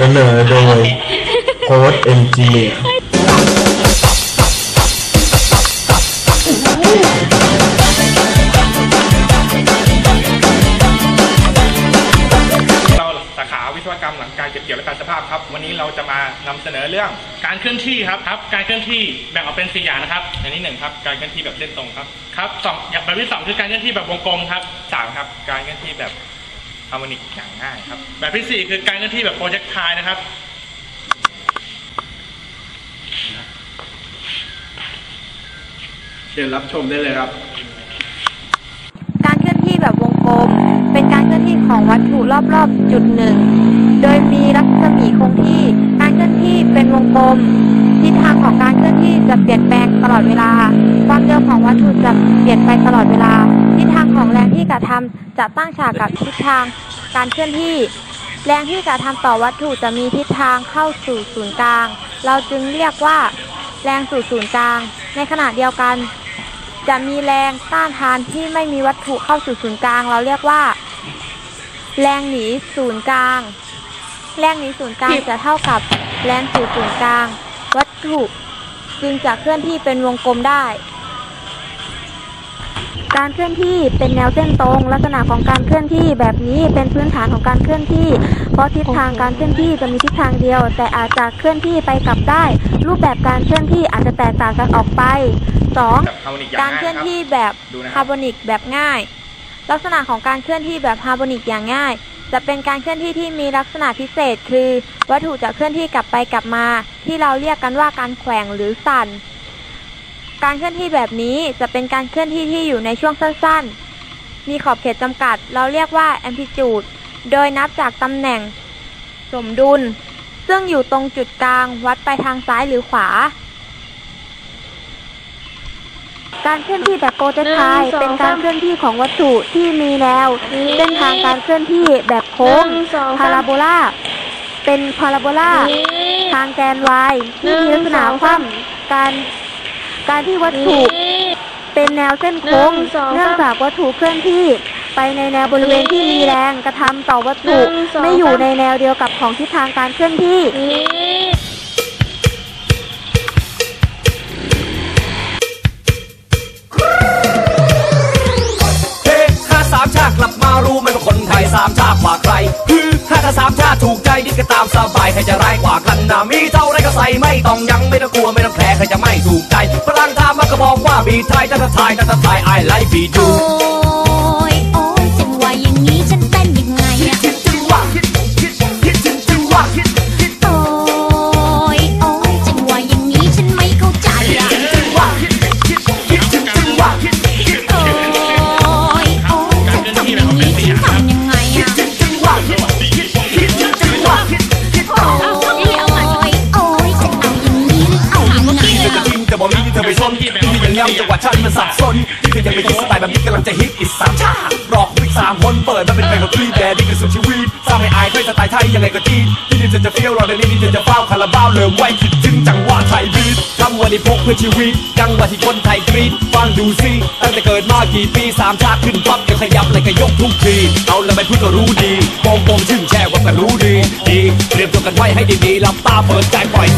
เสนอโดยโค้ดเอนจิเนียร์เราสาขาวิศวกรรมหลังการเก็บเกี่ยวและการสภาพครับ วันนี้เราจะมานำเสนอเรื่องการเคลื่อนที่ครับครับ การเคลื่อนที่แบ่งออกเป็นสี่อย่างนะครับอย่างที่หนึ่งครับการเคลื่อนที่แบบเส้นตรงครับครับสองอย่างแบบที่สองคือการเคลื่อนที่แบบวงกลมครับสามครับการเคลื่อนที่แบบ ฮาร์โมนิกอย่างง่ายครับ แบบที่สี่คือการเคลื่อนที่แบบโปรเจกต์ไทนะครับเชิญรับชมได้เลยครับ การเคลื่อนที่แบบวงกลม เป็นการเคลื่อนที่ของวัตถุรอบๆจุดหนึ่ง โดยมีรัศมีคงที่ การเคลื่อนที่เป็นวงกลม ทิศทางของการเคลื่อนที่จะเปลี่ยนแปลงตลอดเวลา ความเร็วของวัตถุจะเปลี่ยนไปตลอดเวลา ของแรงที่กระทำจะตั้งฉากกับทิศทางการเคลื่อนที่ แรงที่กระทำต่อวัตถุจะมีทิศทางเข้าสู่ศูนย์กลาง เราจึงเรียกว่า แรงสู่ศูนย์กลาง ในขณะเดียวกัน จะมีแรงต้านทานที่ไม่มีวัตถุเข้าสู่ศูนย์กลาง เราเรียกว่า แรงหนีศูนย์กลาง แรงหนีศูนย์กลางจะเท่ากับแรงสู่ศูนย์กลาง วัตถุจึงจะเคลื่อนที่เป็นวงกลมได้ การเคลื่อนที่เป็นแนวเส้นตรง ลักษณะของการเคลื่อนที่แบบนี้เป็นพื้นฐานของการเคลื่อนที่ เพราะทิศทางการเคลื่อนที่จะมีทิศทางเดียว แต่อาจจะเคลื่อนที่ไปกลับได้ รูปแบบการเคลื่อนที่อาจจะแตกต่างกันออกไป 2. กอย่างการเคลื่อนที่แบบครับฮาร์โมนิกแบบง่าย ลักษณะของการเคลื่อนที่แบบฮาร์โมนิกอย่างง่าย จะเป็นการเคลื่อนที่ที่มีลักษณะพิเศษ คือ วัตถุจะเคลื่อนที่กลับไปกลับมา ที่เราเรียกกันว่าการแขว่งหรือสั่น การเคลื่อนที่แบบนี้จะเป็นการเคลื่อนที่ที่อยู่ในช่วงสั้นๆ มีขอบเขตจำกัด เราเรียกว่า amplitude โดยนับจากตำแหน่ง สมดุล ซึ่งอยู่ตรงจุดกลางวัดไปทางซ้ายหรือขวา การเคลื่อนที่แบบโปรเจกต์ไทหนึ่งสองเป็นการสามเคลื่อนที่ของวัตถุที่มีแนวนี่เส้นทางการเคลื่อนที่แบบโค้งหนึ่งสองสามพาราโบลาเป็นพาราโบลานี่ทางแกน y ที่มีลักษณะหนึ่งสองคว่สามำการ การที่วัตถุนี่เป็นแนวเส้นโค้งหนึ่งสองสามเนื่องจากวัตถุเคลื่อนที่ไปในแนวบริเวณที่มีแรงกระทำต่อวัตถุหนึ่งสองไม่อยู่สามในแนวเดียวกับของทิศทางการเคลื่อนที่นี่เฮ้ห้าสามชาติกลับมารู้ไหมว่าคนไทยสามชาติกว่าใครฮือห้าถ้าสามชาติถูกใจนี่ก็ตามสบายใครจะร้ายกว่ากั นนะมีเท่าไรก็ใส่ไม่ต้องยังไม่ต้องกลัวไม่ต้องแคร์ใครจะไม่ถูกใจฝรั่งถามมาก็บอกว่าบีไทยถ้าถ้าไทยถ้าถ้าไทย I like beat you โอ้ย นมันสับสนที่เธอยังไม่คิดสไตล์แบบนี้กำลังจะฮิตอีกสามชาติรอกวิกสามคนเปิดมาเป็นเพลงของทรีแบร์นี่คือสุดชีวิตสร้างให้อายด้วยสไตล์ไทยยังไงก็จีนที่นี่เธอจะเฟี้ยวรอในนี้นี่เธอจะเฝ้าคาราบาวเริ่มไว้คิดถึงจังหวะไทยบีททำวันนี้พกเพื่อชีวิต จังหวะที่คนไทยกรีดฟังดูซิตั้งแต่เกิดมากี่ปีสามชาติขึ้นปั๊บจะขยับอะไรก็ยกทุกทีเอาแล้วไม่พูดก็รู้ดีโปงโปงชื่นแช่ว่าก็รู้ดีดีเตรียมตัวกันไว้ให้ดีๆหลับตาเปิดใจปล่อย